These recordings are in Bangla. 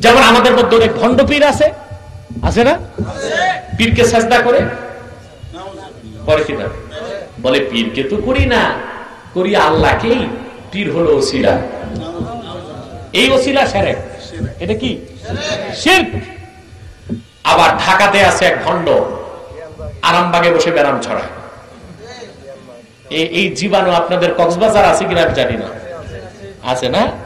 যেমন আমাদের মধ্যে অনেক ভণ্ড পীর আছে। আছে না? পীরকে সাজদা করে? করে কিনা বলে, পীরকে তো করি না। করি আল্লাহকেই। পীর হলো ওসিলা। এই ওসিলা সেরেক। এটা কি? আবার ঢাকাতে আছে এক ভণ্ড। আরামবাগে বসে ব্যারাম ছড়ায়। এই- এই জীবাণু আপনাদের কক্সবাজার আছে কিনা আমি জানি না। আছে না?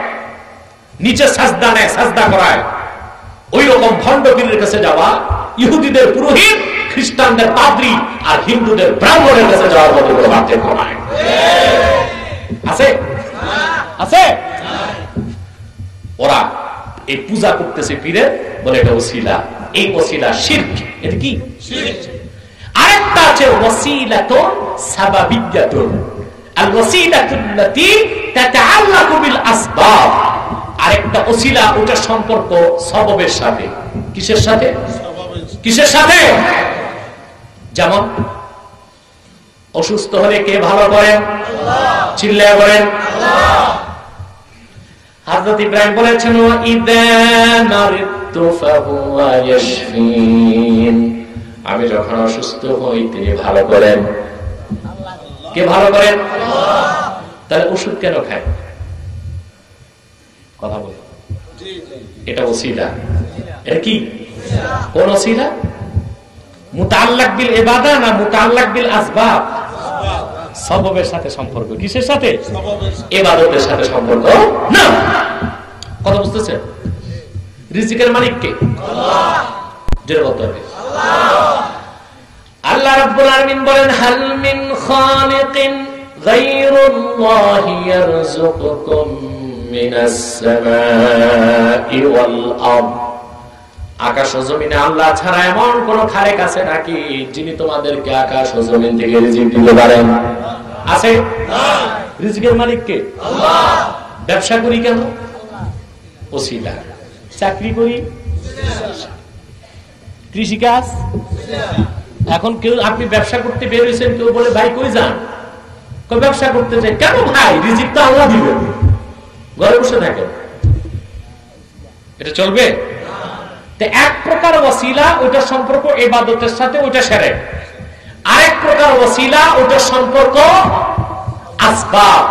নিচে সাজদা নেয়, সাজদা করায়। ওই রকম ভণ্ড পীরের কাছে যাওয়া, ইহুদিদের পুরোহিত, খ্রিস্টানদের পাদ্রি আর হিন্দুদের ব্রাহ্মণের কাছে যাওয়ার মতো করে পার্থক্য নাই। আছে? আছে? ওরা এই পূজা করতেছে পীরের, বলে এটা ওসিলা। এই ওসিলা শির্ক। এটা কি? আরেকটা আছে, ওসিলাতুন সাবাবিয়াতুন। আল ওসিলাতুল্লাতী তাতাআল্লাকু বিল আসবাব। আরেকটা ওসিলা, ওটার সম্পর্ক সববের সাথে। কিসের সাথে? কিসের সাথে? যেমন, অসুস্থ হলে কে ভালো করেন? চিল্লায় করেন হাজরত ইব্রাহিম বলেছেন। আমি যখন অসুস্থ হই, তিনি ভালো করেন। কে ভালো করেন? তাহলে ওষুধ কেন খায়? কথা বল। এটা ওসিলা। এটা কি? কোন ওসিলা? মুতাল্লাক বিল ইবাদা না মুতাল্লাক বিল আসবাব? সববের সাথে সম্পর্ক। কিসের সাথে? এবাদতের সাথে। সম্পর্ক। না। কথা বুঝতেছে? রিজিকের মালিক কে? বলতে হবে। আল্লাহ রাব্বুল আলামিন বলেন হাল মিন খালিকিন গায়রুল্লাহি ইয়ারযুকুকুম। সামাই ওয়াল আরদ আকাশ ও জমিনে আল্লাহ ছাড়া এমন কোন খারেক আছে নাকি যিনি তোমাদেরকে আকাশ ও জমিন থেকে রিজিক দিতে পারেন? আছে? রিজিকের মালিক কে? ব্যবসা করি কেন? ওসিলা। চাকরি করি? কৃষিকাজ? এখন কেউ আপনি ব্যবসা করতে বেরোয়েছেন কেউ বলে ভাই কই যান? কই ব্যবসা করতে চাই? কেন ভাই? রিজিক তো আল্লাহ দিবেন। বসে থাকেন এটা চলবে? এক প্রকার ওসিলা ওইটার সম্পর্ক এবাদতের সাথে ওইটা সেরে। আরেক প্রকার ওসিলা ওইটার সম্পর্ক আসবাব।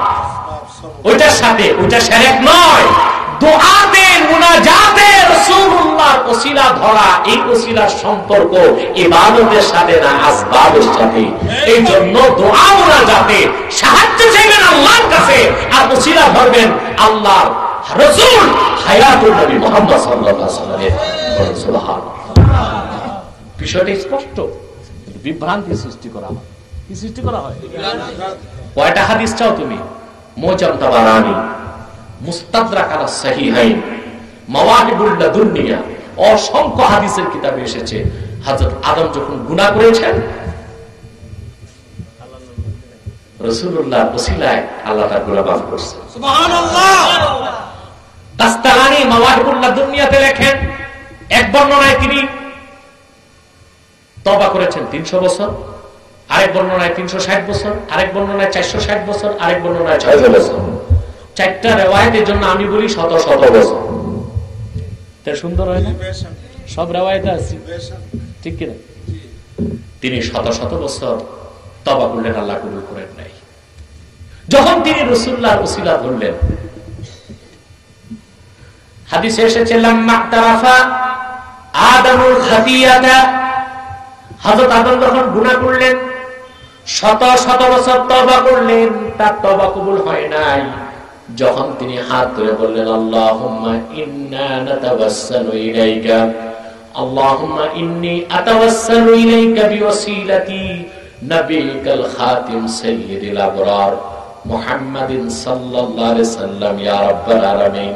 ওইটার সাথে, ওইটা সেরেক নয়। সাহায্য চাইবেন আর ওসিলা ধরবেন আল্লাহর রাসূল হায়াতুল নবী মুহাম্মদ সাল্লাল্লাহু আলাইহি স্পষ্ট। বিভ্রান্তি সৃষ্টি করা কি সৃষ্টি করা হয়? কয়টা হাদিস চাও তুমি? মুস্তাদরাক মাওয়াহিবুল অসংখ্য হাদিসের কিতাবে এসেছে। হযরত আদম যখন গুনাহ করেছেন রাসূলুল্লাহ ওসিলায় আল্লাহ তার মাফ করছে। তাস্তালানি মাওয়াহিবুল লাদুনিয়াতে লেখেন এক বর্ণনায় তিনি তবা করেছেন তিনশো বছর আরেক বর্ণনায় তিনশো ষাট বছর আরেক বর্ণনায় চারশো ষাট বছর আরেক বর্ণনায় ছয়শো বছর। চারটা রেওয়ায়তের জন্য আমি বলি শত শত বছর। তা সুন্দর হয় না? সব রেওয়ায়তে আছে। ঠিক কিনা? তিনি শত শত বছর তবা করলেন, আল্লাহ কবুল করেন নাই। যখন তিনি রসুল্লাহ ওসিলা ধরলেন, হাদিসে এসেছে হযরত আদম যখন গুনাহ করলেন, শত শত বছর তবা করলেন, তার তবা কবুল হয় নাই। যখন তিনি হাত ধরে বললেন ইলাইকা, আল্লাহুম্মা ইন্নী বিওয়াসিলাতি نبيك الخاتم سيد الأبرار محمد صلى الله عليه وسلم يا رب العالمين